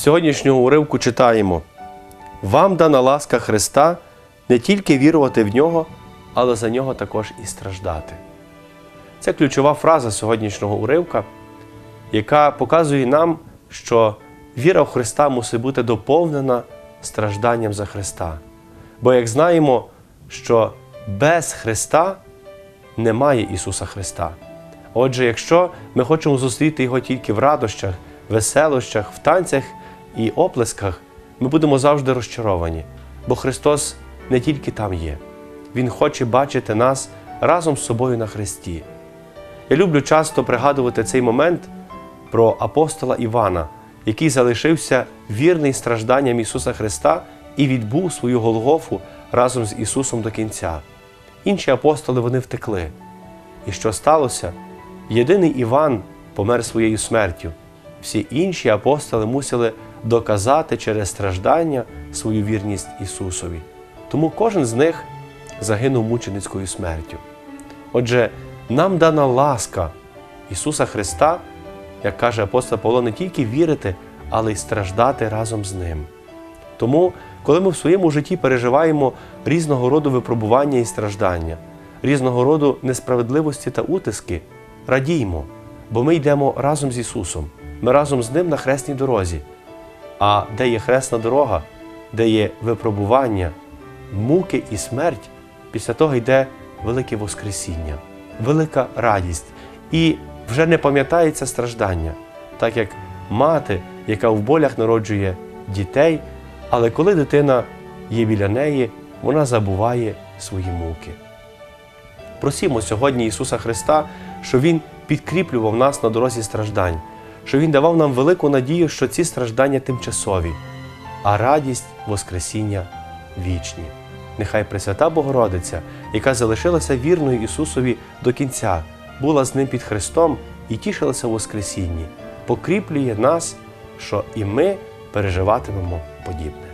Сьогоднішнього уривку читаємо: Вам дана ласка Христа не тільки вірувати в нього, але за нього також і страждати. Це ключова фраза сьогоднішнього уривка, яка показує нам, що віра в Христа мусить бути доповнена стражданням за Христа. Бо, як знаємо, що без Христа немає Ісуса Христа. Отже, якщо ми хочемо зустріти Його тільки в радощах, веселощах, в танцях і оплесках, ми будемо завжди розчаровані, бо Христос не тільки там є, Він хоче бачити нас разом з собою на Христі. Я люблю часто пригадувати цей момент про апостола Івана, який залишився вірний стражданням Ісуса Христа і відбув свою Голгофу разом з Ісусом до кінця. Інші апостоли вони втекли. І що сталося? Єдиний Іван помер своєю смертю. Всі інші апостоли мусили доказати через страждання свою вірність Ісусові. Тому кожен з них загинув мученицькою смертю. Отже, нам дана ласка Ісуса Христа, як каже апостол Павло, не тільки вірити, але й страждати разом з Ним. Тому, коли ми в своєму житті переживаємо різного роду випробування і страждання, різного роду несправедливості та утиски, радіймо, бо ми йдемо разом з Ісусом, ми разом з Ним на хресній дорозі. А де є хресна дорога, де є випробування, муки і смерть, після того йде велике Воскресіння, велика радість. І вже не пам'ятається страждання, так як мати, яка в болях народжує дітей, але коли дитина є біля неї, вона забуває свої муки. Просімо сьогодні Ісуса Христа, щоб Він підкріплював нас на дорозі страждань, щоб Він давав нам велику надію, що ці страждання тимчасові, а радість Воскресіння вічні. Нехай Пресвята Богородиця, яка залишилася вірною Ісусові до кінця, була з ним під Христом і тішилася в Воскресінні, покріплює нас, що і ми переживатимемо подібне.